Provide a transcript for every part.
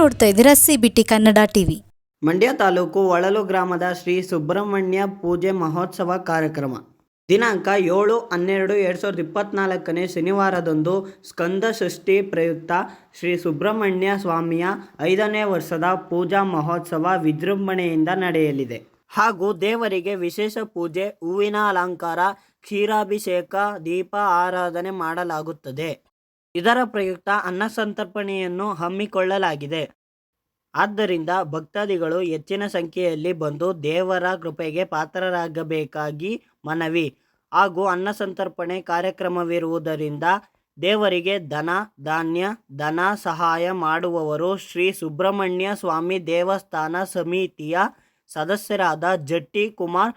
ನೋಡ್ತಾ ಇದ್ದೀರಾ? C Kannada TV. Mandya taluk Olalu ಗ್ರಾಮದ ಶ್ರೀ ಸುಬ್ರಹ್ಮಣ್ಯ ಪೂಜೆ ಮಹೋತ್ಸವ ಕಾರ್ಯಕ್ರಮ. ದಿನಾಂಕ ಏಳು ಹನ್ನೆರಡು ಎರಡು ಸಾವಿರದ ಇಪ್ಪತ್ನಾಲ್ಕನೇ ಶನಿವಾರದಂದು ಸ್ಕಂದ ಷಷ್ಠಿ ಪ್ರಯುಕ್ತ ಶ್ರೀ ಸುಬ್ರಹ್ಮಣ್ಯ ಸ್ವಾಮಿಯ ಐದನೇ ವರ್ಷದ ಪೂಜಾ ಮಹೋತ್ಸವ ವಿಜೃಂಭಣೆಯಿಂದ ನಡೆಯಲಿದೆ. ಹಾಗೂ ದೇವರಿಗೆ ವಿಶೇಷ ಪೂಜೆ, ಹೂವಿನ ಅಲಂಕಾರ, ಕ್ಷೀರಾಭಿಷೇಕ, ದೀಪ ಆರಾಧನೆ ಮಾಡಲಾಗುತ್ತದೆ. ಇದರ ಪ್ರಯುಕ್ತ ಅನ್ನಸಂತರ್ಪಣೆಯನ್ನು ಹಮ್ಮಿಕೊಳ್ಳಲಾಗಿದೆ. ಆದ್ದರಿಂದ ಭಕ್ತಾದಿಗಳು ಹೆಚ್ಚಿನ ಸಂಖ್ಯೆಯಲ್ಲಿ ಬಂದು ದೇವರ ಕೃಪೆಗೆ ಪಾತ್ರರಾಗಬೇಕಾಗಿ ಮನವಿ ಹಾಗೂ ಅನ್ನಸಂತರ್ಪಣೆ ಕಾರ್ಯಕ್ರಮವಿರುವುದರಿಂದ ದೇವರಿಗೆ ಧನ, ಧಾನ್ಯ, ಧನ ಸಹಾಯ ಮಾಡುವವರು ಶ್ರೀ ಸುಬ್ರಹ್ಮಣ್ಯ ಸ್ವಾಮಿ ದೇವಸ್ಥಾನ ಸಮಿತಿಯ ಸದಸ್ಯರಾದ ಜಟ್ಟಿ ಕುಮಾರ್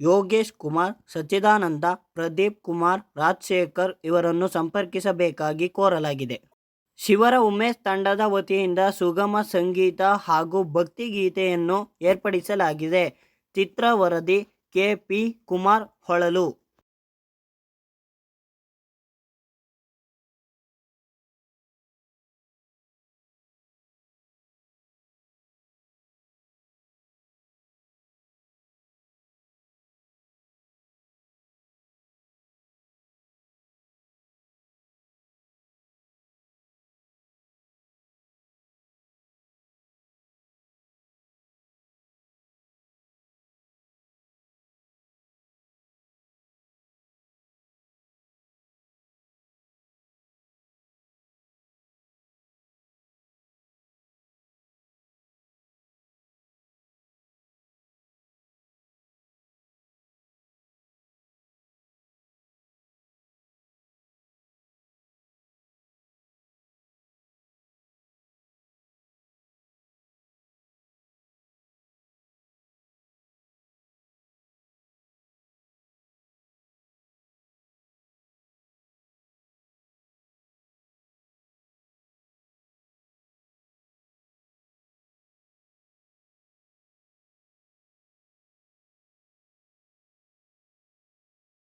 ಯೋಗೇಶ್ ಕುಮಾರ್, ಸಚ್ಚಿದಾನಂದ, ಪ್ರದೀಪ್ ಕುಮಾರ್, ರಾಜಶೇಖರ್ ಇವರನ್ನು ಸಂಪರ್ಕಿಸಬೇಕಾಗಿ ಕೋರಲಾಗಿದೆ. ಶಿವರ ಉಮೇಶ್ ತಂಡದ ವತಿಯಿಂದ ಸುಗಮ ಸಂಗೀತ ಹಾಗೂ ಭಕ್ತಿಗೀತೆಯನ್ನು ಏರ್ಪಡಿಸಲಾಗಿದೆ. ಚಿತ್ರ ವರದಿ ಕೆ. ಪಿ. ಕುಮಾರ್ ಹೊಳಲು.